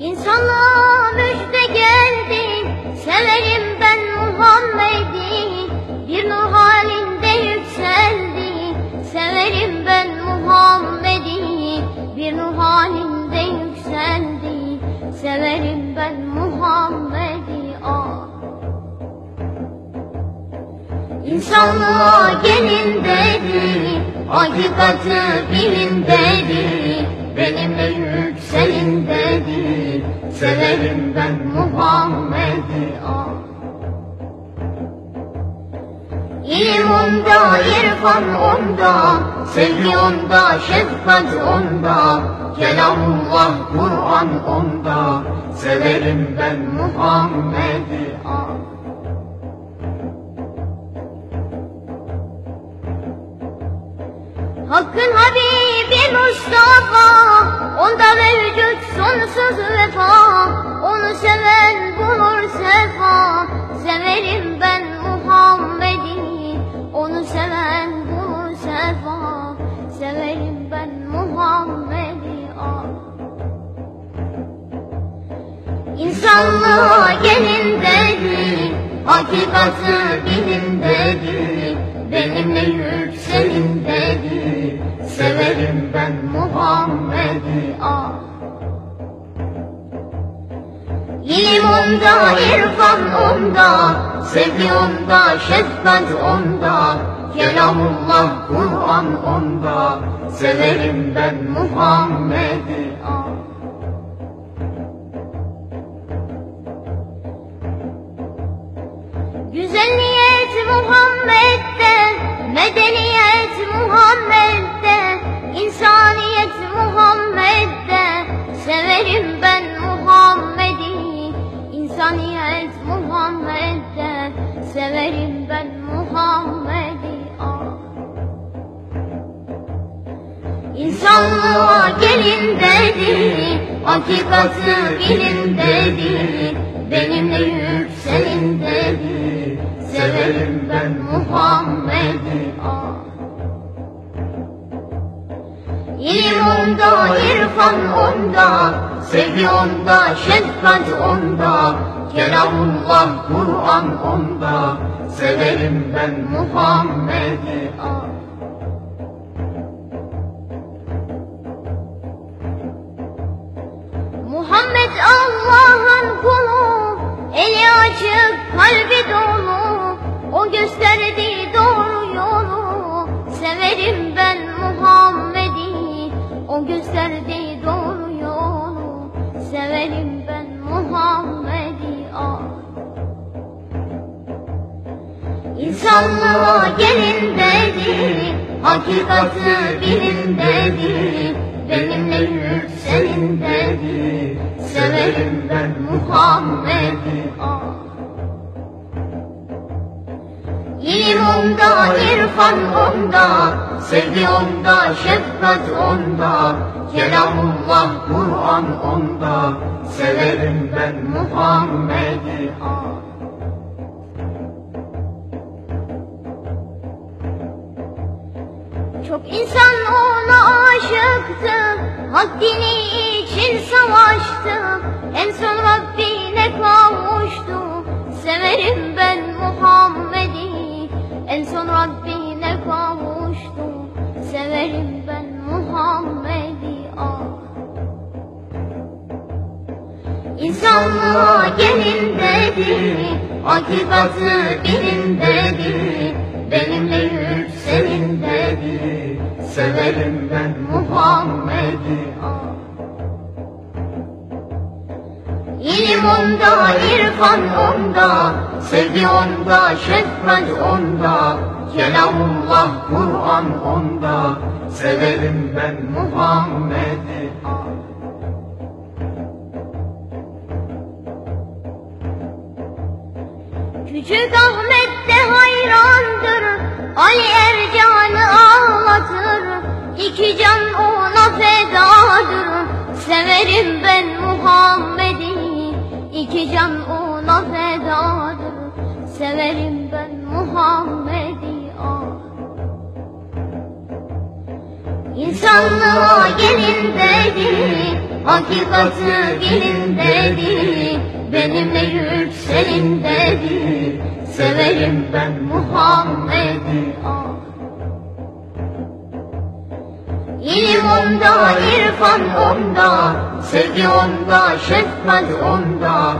İnsanlığa müjde geldi, severim ben Muhammed'i. Bir nur halinde yükseldi, severim ben Muhammed'i. Bir nur halinde yükseldi, severim ben Muhammed'i. Ah. İnsanlığa gelin dedi, hakikati bilin dedi, onda, irfan onda, sevgi onda, şefkat onda, Kelamullah, Kur'an onda, severim ben Muhammed'i ah. Hakkın Habibi Mustafa seven bulur sefa. Severim ben Muhammed'i. Ah. İnsanlığa gelin dedi Hakikati bilin dedi. Benimle yükselin dedi. Severim ben Muhammed'i. Ah İlim onda, irfan onda. Sevgi onda, şefkat onda Kelamullah, Kur'an onda. Severim ben Muhammed'i. Güzel niyet Muhammed'de, medeniyet Muhammed'de, insaniyet İnsanlığa gelin dedi, hakikati bilin dedi, benimle yükselin dedi, severim ben Muhammed'i. İlim onda, irfan onda, sevgi onda, şefkat onda, Kelamullah, Kur'an onda, severim ben Muhammed'i İnsanlığa gelin dedi, hakikati bilin dedi, benimle yükselin dedi, severim ben Muhammed'i. İlim onda, irfan onda, sevgi onda, şefkat onda, Kelamullah, Kur'an onda, severim ben Muhammed'i Çok insan ona aşıktı, hak dini için savaştı. En son Rabbine kavuştu, severim ben Muhammed'i. En son Rabbine kavuştu, severim ben Muhammed'i. Ah. İnsanlığa gelin dedi, hakikati bilin dedi, yükselin dedi, severim ben Muhammed'i. İlim onda, irfan onda, sevgi onda, şefkat onda, Kelamullah, Kur'an onda, severim ben Muhammed'i. Küçük Ahmet de hayrandır, Ali ağlatır, iki can ona fedadır, severim ben Muhammed'i, iki can ona fedadır, severim ben Muhammed'i. Ah. İnsanlığa gelin dedi, Hakikati bilin dedi Benimle yükselin dedi Severim ben Muhammed'i ah. İlim onda, irfan onda Sevgi onda, şefkat onda